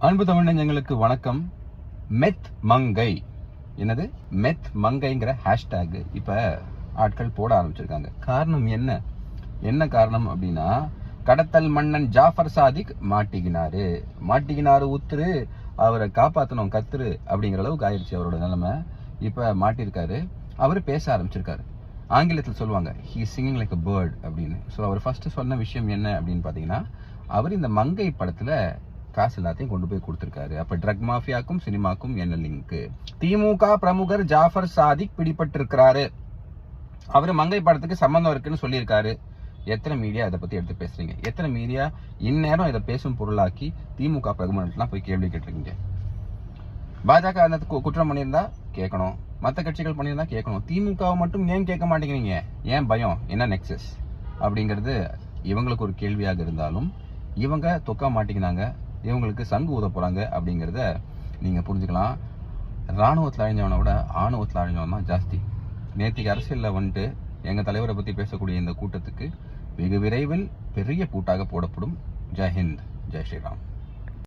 அன்பு தமிழ்நெஞ்சங்களுக்கு வணக்கம். மெத் மங்கை. என்னது? மெத் மங்கைங்கிற ஹேஷ்டேக் இப்ப ஆட்கள் போட ஆரம்பிச்சிருக்காங்க. காரணம் என்ன? என்ன காரணம் அப்படின்னா கடத்தல் மன்னன் ஜாஃபர் சாதிக் மாட்டிக்கினாரு. மாட்டிக்கினாரு உத்துரு. அவரை காப்பாத்தணும் கத்துரு அப்படிங்கிற அளவுக்கு ஆயிடுச்சு அவரோட நிலைமை. இப்ப மாட்டிருக்காரு அவர் பேச ஆரம்பிச்சிருக்காரு. ஆங்கிலத்தில் சொல்லுவாங்க he singing like a bird அப்படின்னு. ஸோ அவர் ஃபர்ஸ்ட் சொன்ன விஷயம் என்ன அப்படின்னு பார்த்தீங்கன்னா அவர் இந்த மங்கை படத்துல காசு எல்லாத்தையும் கொண்டு போய் கொடுத்துருக்காரு. அப்ப ட்ரக் மாஃபியாக்கும் சினிமாக்கும் என்ன லிங்க் திமுக பிரமுகர் ஜாஃபர் சாதிக் பிடிபட்டிருக்கிறாரு. அவர் மங்கை படத்துக்கு சம்பந்தம் இருக்குன்னு சொல்லியிருக்காரு. எத்தனை மீடியா இதை பத்தி எடுத்து பேசுறீங்க? எத்தனை மீடியா இந்நேரம் இதை பேசும் பொருளாக்கி திமுக பிரகுமரன்லாம் போய் கேள்வி கேட்டிருக்கீங்க? பாஜக அந்த கு- குற்றம் பண்ணியிருந்தா கேட்கணும். மற்ற கட்சிகள் பண்ணியிருந்தா கேட்கணும். திமுகவை மட்டும் ஏன் கேட்க மாட்டேங்கிறீங்க? ஏன் பயம்? என்ன நெக்ஸஸ் அப்படிங்கிறது இவங்களுக்கு ஒரு கேள்வியாக இருந்தாலும் இவங்க தொக்க மாட்டேங்கிறாங்க. இவங்களுக்கு சங்கு ஊத போகிறாங்க அப்படிங்கிறத நீங்கள் புரிஞ்சுக்கலாம். ராணுவத்தில் அழிஞ்சவனை விட ஆணவத்தில் அழிஞ்சவன் தான் ஜாஸ்தி. நேற்றுக்கு அரசியலில் வந்துட்டு எங்கள் தலைவரை பற்றி பேசக்கூடிய இந்த கூட்டத்துக்கு வெகு விரைவில் பெரிய பூட்டாக போடப்படும். ஜெய் ஹிந்த். ஜெய் ஸ்ரீராம்.